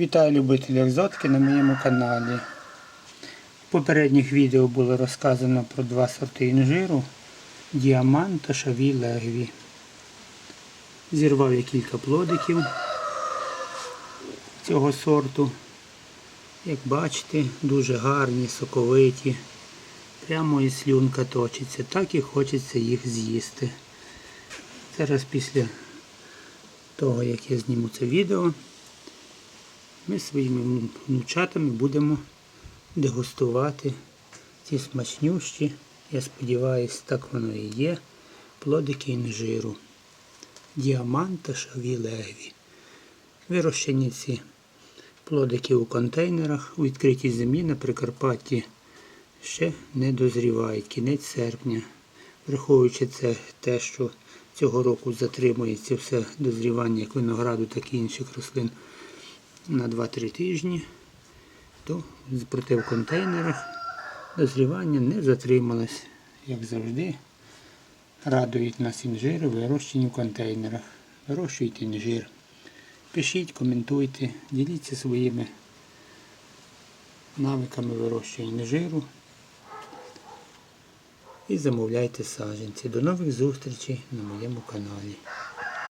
Вітаю любителів екзотики на моєму каналі. В попередніх відео було розказано про два сорти інжиру Діамант та Шаві Легві. Зірвав я кілька плодиків цього сорту. Як бачите, дуже гарні, соковиті. Прямо і слюнка точиться, так і хочеться їх з'їсти. Зараз після того, як я зніму це відео, ми своїми внучатами будемо дегустувати ці смачнющі, я сподіваюся, так воно і є, плодики інжиру. Діамант та шаві легві. Вирощені ці плодики у контейнерах у відкритій землі на Прикарпатті ще не дозрівають. Кінець серпня. Враховуючи це те, що цього року затримується все дозрівання як винограду, так і інших рослин на 2-3 тижні, то проте в контейнерах дозрівання не затрималось, як завжди. Радують нас інжири, вирощені в контейнерах. Вирощуйте інжир. Пишіть, коментуйте, діліться своїми навиками вирощування інжиру і замовляйте саджанці. До нових зустрічей на моєму каналі.